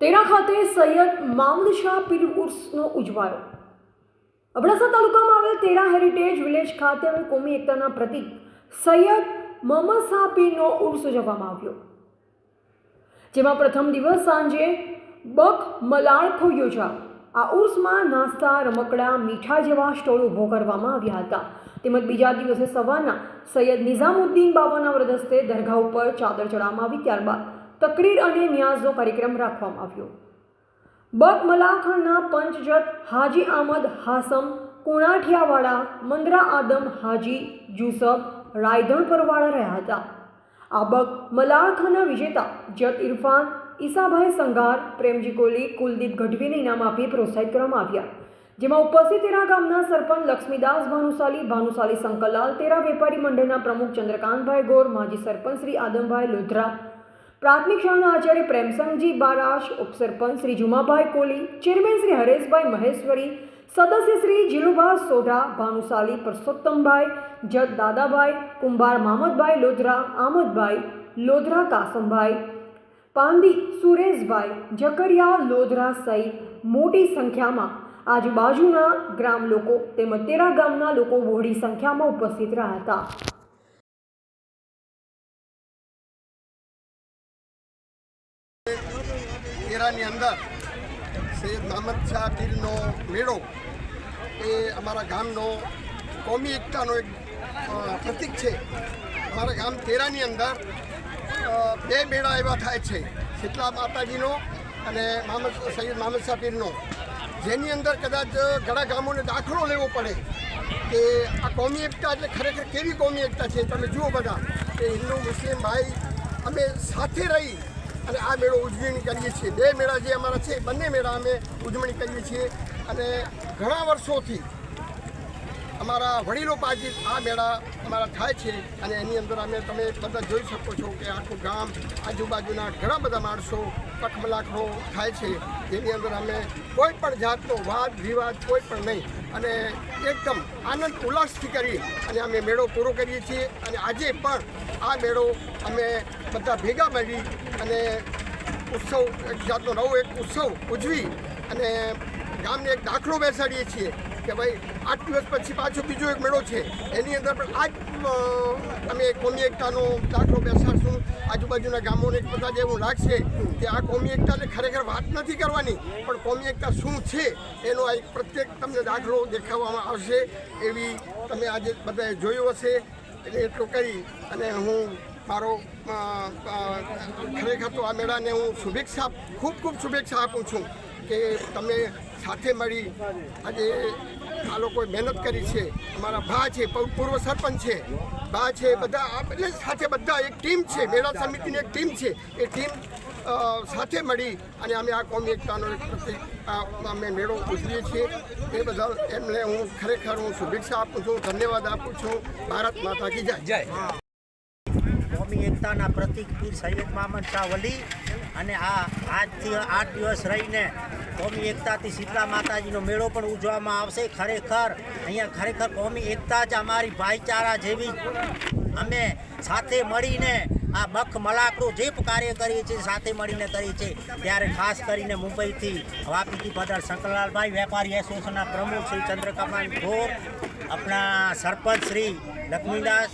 તેના ખાતે સૈયદ મામદ શાહ પીર ઉર્સનો ઉજવાયો. અબડાસા તાલુકામાં આવેલ તેરા હેરિટેજ વિલેજ ખાતે આવેલ કોમી એકતાના પ્રતિક સૈયદ મોહમ્મદ શાહ પીરનો ઉર્સ ઉજવવામાં આવ્યો. જેમાં પ્રથમ દિવસ સાંજે બક મલાળખો યોજા આ ઉર્સમાં નાસ્તા, રમકડા, મીઠા જેવા સ્ટોલ ઊભો કરવામાં આવ્યા હતા. તેમજ બીજા દિવસે સવારના સૈયદ નિઝામુદ્દીન બાબાના વ્રદસ્તે દરગાહ ઉપર ચાદર ચડાવવામાં આવી ત્યારબાદ તકરીર અને ન્યાઝનો કાર્યક્રમ રાખવામાં આવ્યો. બક મલાખણના પંચજત હાજી આમદ હાસમ કુણાઠિયાવાળા મંદરા આદમ હાજી, જુસફ, રાયધણ પરવાળા રહ્યા હતા. આ બક મલાખના વિજેતા જત ઇરફાન, ઈસાભાઈ સંઘાર, પ્રેમજી કોહલી, કુલદીપ ગઢવીને ઇનામ આપી પ્રોત્સાહિત કરવામાં આવ્યા. જેમાં ઉપસ્થિત તેરા ગામના સરપંચ લક્ષ્મીદાસ, ભાનુશાલી ભાનુશાલી શંકરલાલ, તેરા વેપારી મંડળના પ્રમુખ ચંદ્રકાંતભાઈ ગોર, માજી સરપંચ શ્રી આદમભાઈ લોધરા પ્રાથમિક શાળાના આચાર્ય પ્રેમસંગજી બારાશ, ઉપસરપંચ શ્રી જુમાભાઈ કોલી, ચેરમેન શ્રી હરેશભાઈ મહેશ્વરી, સદસ્ય શ્રી જીલુભા સોઢા, ભાનુશાલી પરસોત્તમભાઈ જત દાદાભાઈ, કુંભાર મામદભાઈ લોધરા, આમદભાઈ લોધરા કાસમભાઈ, પાંદી સુરેશભાઈ, જકરિયા લોધરા સહિત મોટી સંખ્યામાં આજુબાજુના ગ્રામ લોકો તેમજ તેરા ગામના લોકો બહોળી સંખ્યામાં ઉપસ્થિત રહ્યા હતા. તેરાની અંદર સૈયદ મહમદ શાહ પીરનો મેળો, એ અમારા ગામનો કોમી એકતાનો એક પ્રતિક છે. અમારા ગામ તેરાની અંદર બે મેળા એવા થાય છે, શીતલા માતાજીનો અને મહમદ સૈયદ મહમદ શાહ પીરનો જેની અંદર કદાચ ઘણા ગામોને દાખલો લેવો પડે કે આ કોમી એકતા એટલે ખરેખર કેવી કોમી એકતા છે, તમે જુઓ બધા. કે હિન્દુ, મુસ્લિમ, ભાઈ, અમે સાથે રહી અને આ મેળો ઉજવણી કરીએ છીએ. બે મેળા જે અમારા છે, બંને મેળા અમે ઉજવણી કરીએ છીએ. અને ઘણા વર્ષોથી અમારા વડીલો પાછી આ મેળા અમારા થાય છે અને એની અંદર અમે તમે બધા જોઈ શકો છો કે આખું ગામ આજુબાજુના ઘણા બધા માણસો પખમલાખો થાય છે. જેની અંદર અમે કોઈ પણ જાતનો વાદ, વિવાદ કોઈ પણ નહીં. અને એકદમ આનંદ, ઉલ્લાસથી કરી અને અમે મેળો પૂરો કરીએ છીએ. અને આજે પણ આ મેળો અમે બધા ભેગા મળી અને ઉત્સવ એક જાતનો નવો એક ઉત્સવ ઉજવી અને ગામને એક દાખલો બેસાડીએ છીએ કે ભાઈ આઠ દિવસ પછી પાછો બીજો એક મેળો છે. એની અંદર પણ આ જ અ, અમે કોમી એકતાનો દાખલો બેસાડશું. આજુબાજુના ગામોને બધા જેવું લાગશે કે આ કોમી એકતાને ખરેખર વાત નથી કરવાની પણ કોમી એકતા શું છે એનો એક પ્રત્યેક તમને દાખલો દેખાડવામાં આવશે. એવી તમે આજે બધાએ જોયું હશે. એટલે એટલું કરી અને હું મારો ખરેખર તો આ મેળાને હું શુભેચ્છા, ખૂબ ખૂબ શુભેચ્છા આપું છું કે તમે સાથે મળી આજે આ લોકોએ મહેનત કરી છે. અમારા ભા છે પૂર્વ સરપંચ છે. ભા છે, બધા એટલે સાથે બધા એક ટીમ છે, મેળા સમિતિની એક ટીમ છે. એ ટીમ સાથે મળી અને અમે આ કોમી એકતાનો એક અમે મેળો ઉજવીએ છીએ. એ બધા એમને હું ખરેખર હું શુભેચ્છા આપું છું, ધન્યવાદ આપું છું. ભારત માતા કી જય. કોમી એકતાના પ્રતિક પીર સૈયદ મામદ શાહ વલી અને આ આજથી આઠ દિવસ રહીને કોમી એકતાથી શીતલા માતાજીનો મેળો પણ ઉજવવામાં આવશે. ખરેખર, અહીંયા ખરેખર કોમી એકતા જ અમારી ભાઈચારા જેવી અમે સાથે મળીને આ બખ મલાકડું જે કાર્ય કરીએ છીએ, સાથે મળીને કરીએ છીએ. ત્યારે ખાસ કરીને મુંબઈથી વાપીથી પધાર શંકરલાલભાઈ, વેપારી એસોસિએશનના પ્રમુખ શ્રી ચંદ્રકાંત ઘોર આપણા સરપંચ શ્રી લક્ષ્મીદાસ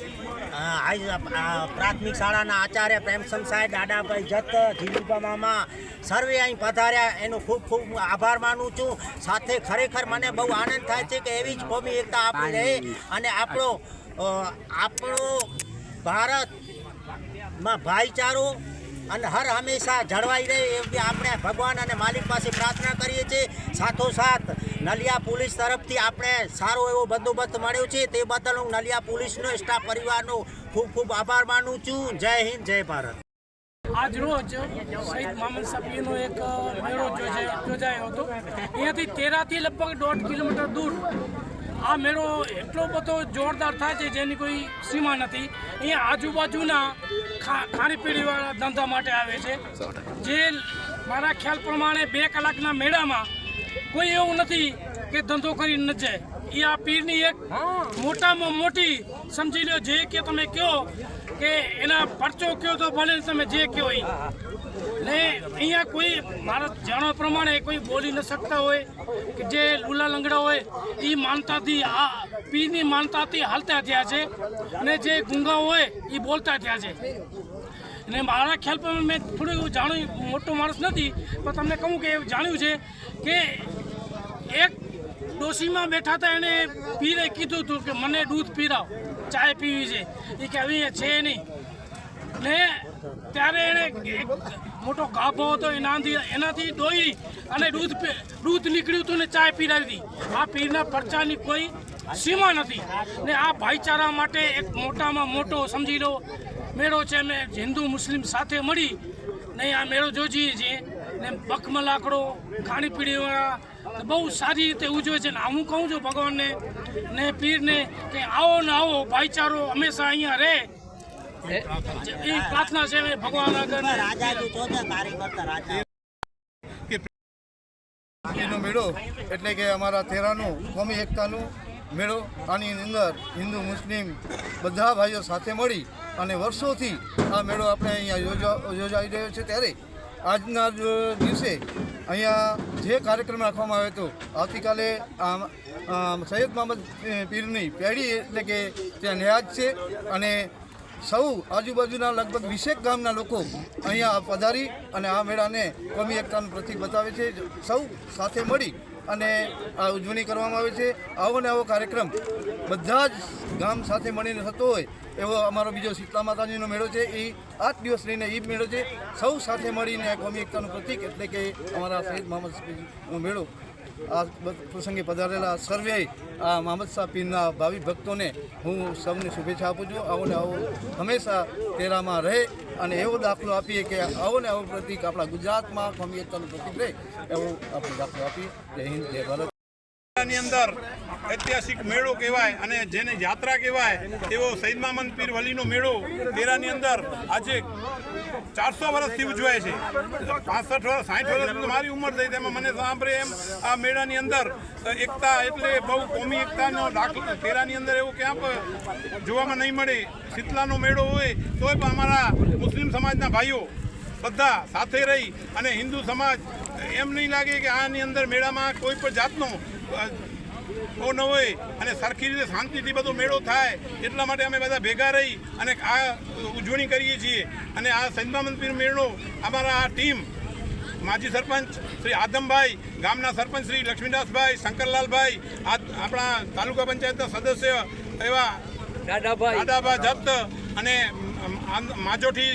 પ્રાથમિક શાળાના આચાર્ય પ્રેમસમ સાહેબ, દાદાભાઈ જત જીલુબા મામા, સર્વે અહીં પધાર્યા. એનો ખૂબ ખૂબ આભાર માનું છું. સાથે ખરેખર મને બહુ આનંદ થાય છે કે એવી જ કોમી એકતા આપણી રહે અને આપણો આપણો ભારતમાં ભાઈચારો અને હર હંમેશા જળવાઈ રહે એવી આપણે ભગવાન અને માલિક પાસે પ્રાર્થના કરીએ છીએ. સાથોસાથ નલિયા પોલીસ તરફથી આપણે સારો એવો બંદોબસ્ત મળ્યો છે. તે બદલ હું નલિયા પોલીસનો, સ્ટાફ પરિવારનો ખૂબ ખૂબ આભાર માનું છું. જય હિન્દ, જય ભારત. આજ શહીદ મામલ સફીનો એક મેળો યોજાયો હતો. અહીંયાથી તેરાથી લગભગ દોઢ કિલોમીટર દૂર આ મેળો એટલો બધો જોરદાર થાય છે જેની કોઈ સીમા નથી. અહીંયા આજુબાજુના ખાણીપીણીવાળા ધંધા માટે આવે છે. જે મારા ખ્યાલ પ્રમાણે બે કલાકના મેળામાં કોઈ એવું નથી કે ધંધો કરી ન જાય. એ આ પીરની એક મોટામાં મોટી સમજી લો જે કે તમે કહો કે એના પરચો કહો તો ભલે તમે જે કહો એ ને અહીંયા કોઈ મારા જાણવા પ્રમાણે કોઈ બોલી ન શકતા હોય કે જે લુલા લંગડા હોય એ માનતાથી આ પીની માનતાથી હાલતા થયા છે અને જે ગુંગા હોય એ બોલતા થયા છે. અને મારા ખ્યાલ પર મેં થોડું જાણ્યું, મોટો માણસ નથી, પણ તમને કહું કે એવું જાણ્યું છે કે એક ડોશીમાં બેઠા હતા એણે પીરે કીધું હતું કે મને દૂધ પીરાવ, ચાય પીવી છે. એ કે આવી છે નહીં. ને ત્યારે એણે મોટો ગાભો હતો, એનાથી એનાથી દોઈ અને દૂધ દૂધ નીકળ્યું હતું ને ચાય પીરાવી હતી. આ પીરના પરચાની કોઈ સીમા નથી. ને આ ભાઈચારા માટે એક મોટામાં મોટો સમજી લો મેળો છે. અમે હિન્દુ, મુસ્લિમ સાથે મળી ને આ મેળો જોજીએ છીએ. ને લાકડો ખાણીપીણીવાળા બહુ સારી રીતે ઉજવે છે. ને હું કહું છું ભગવાનને, ને પીરને કે આવો ને આવો ભાઈચારો હંમેશા અહીંયા રહે. એ પ્રાર્થના છે ભગવાન આગળ. રાજા તું જોજે તારી કરતા રાજા. નો મેળો એટલે કે અમારા તેરાનું કોમી એકતાનું મેળો આની અંદર હિન્દુ મુસ્લિમ બધા ભાઈઓ સાથે મળી અને વર્ષોથી આ મેળો આપણે અહીંયા યોજા યોજાઈ રહ્યો છે ત્યારે આજના દિવસે અહીંયા જે કાર્યક્રમ રાખવામાં આવ્યો હતો આવતીકાલે આમ, આમ, સૈયદ મોહમ્મદ પીરની પેઢી એટલે કે ત્યાં ન્યાજ છે અને સૌ આજુબાજુના લગભગ વીસેક ગામના લોકો અહીંયા પધારી અને આ મેળાને કોમી એકતાનું પ્રતિક બતાવે છે. સૌ સાથે મળી અને આ ઉજવણી કરવામાં આવે છે. આવો ને આવો કાર્યક્રમ બધા જ ગામ સાથે મળીને થતો હોય એવો અમારો બીજો શીતલા માતાજીનો મેળો છે. એ આઠ દિવસ લઈને એ મેળો છે. સૌ સાથે મળીને કોમી એકતાનું પ્રતીક એટલે કે અમારા શહીદ મોહમ્મદ મેળો આ પ્રસંગે પધારેલા સર્વે, આ મોહમ્મદ શાહ પીરના ભાવિ ભક્તોને હું સૌને શુભેચ્છા આપું છું. આવો ને આવો, હંમેશા તેરામાં રહે અને એવો દાખલો આપીએ કે આવો ને આવો પ્રતિક આપણા ગુજરાતમાં કોમી એકતાનું પ્રતિક રહે, એવો આપણે દાખલો આપીએ. જય હિન્દ, જય ભારત. ની અંદર ઐતિહાસિક મેળો કહેવાય અને જેને યાત્રા કહેવાય એવો સૈદ મામદ પીર વલીનો મેળો તેરાની અંદર આજે ચારસો વર્ષથી ઉજવાય છે. પાસઠ વર્ષ સાઠ વર્ષ મારી ઉંમર થઈ તેમાં મને સાંભળે એમ આ મેળાની અંદર એકતા એટલે બહુ કોમી એકતાનો દાખલો, તેરાની અંદર એવું ક્યાંક જોવામાં નહીં મળે. શીતલાનો મેળો હોય તોય પણ અમારા મુસ્લિમ સમાજના ભાઈઓ બધા સાથે રહી અને હિન્દુ સમાજ એમ નહીં લાગે કે આની અંદર મેળામાં કોઈ પણ જાતનો ઓ ન હોય અને સરખી રીતે શાંતિથી બધો મેળો થાય એટલા માટે અમે બધા ભેગા રહી અને આ ઉજવણી કરીએ છીએ. અને આ સંજમા મંદિર મેળો અમારા આ ટીમ માજી સરપંચ શ્રી આદમભાઈ ગામના સરપંચ શ્રી લક્ષ્મીદાસભાઈ શંકરલાલભાઈ આ આપણા તાલુકા પંચાયતના સદસ્ય એવા દાદાભાઈ. જપ્ત અને માજોઠી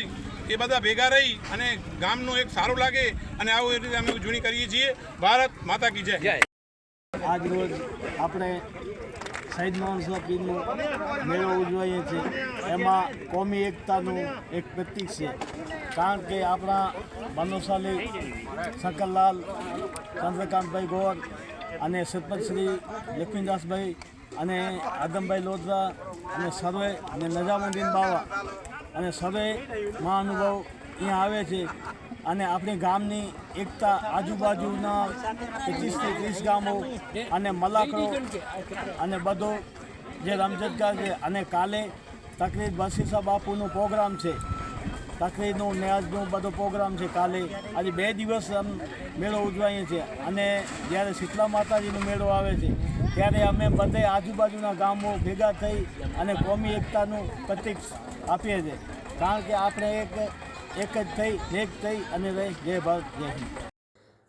એ બધા ભેગા રહી અને ગામનું એક સારું લાગે અને આવું એ રીતે અમે ઉજવણી કરીએ છીએ. ભારત માતા કી જય. આજ રોજ આપણે શહીદ મોહમ્મદ પીરનો મેળો ઉજવાઈએ છીએ. એમાં કોમી એકતાનું એક પ્રતીક છે. કારણ કે આપણા બનોશાલી શંકરલાલ, ચંદ્રકાંતભાઈ ગોર અને સરપંચ શ્રી લક્ષ્મીદાસભાઈ અને આદમભાઈ લોધરા અને સર્વે અને નજામુદ્દીન બાવા અને સર્વે મહાનુભાવ અહીંયા આવે છે. અને આપણી ગામની એકતા આજુબાજુના પચીસથી ત્રીસ ગામો અને મલાકડો અને બધો જે રમઝટકાર છે અને કાલે તકરીર બસીસા બાપુનો પ્રોગ્રામ છે. તકરીરનું ન્યાજનું બધો પ્રોગ્રામ છે કાલે. આજે બે દિવસ મેળો ઉજવાઈએ છીએ અને જ્યારે શીતલા માતાજીનો મેળો આવે છે, ત્યારે અમે બધે આજુબાજુના ગામો ભેગા થઈ અને કોમી એકતાનું પ્રતીક આપીએ છીએ. કારણ કે આપણે એક એક જ થઈ, એક થઈ અને રહી. જય ભારત, જય હિન્દ.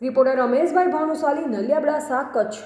રિપોર્ટર રમેશભાઈ ભાનુશાલી નલિયાબડાસા કચ્છ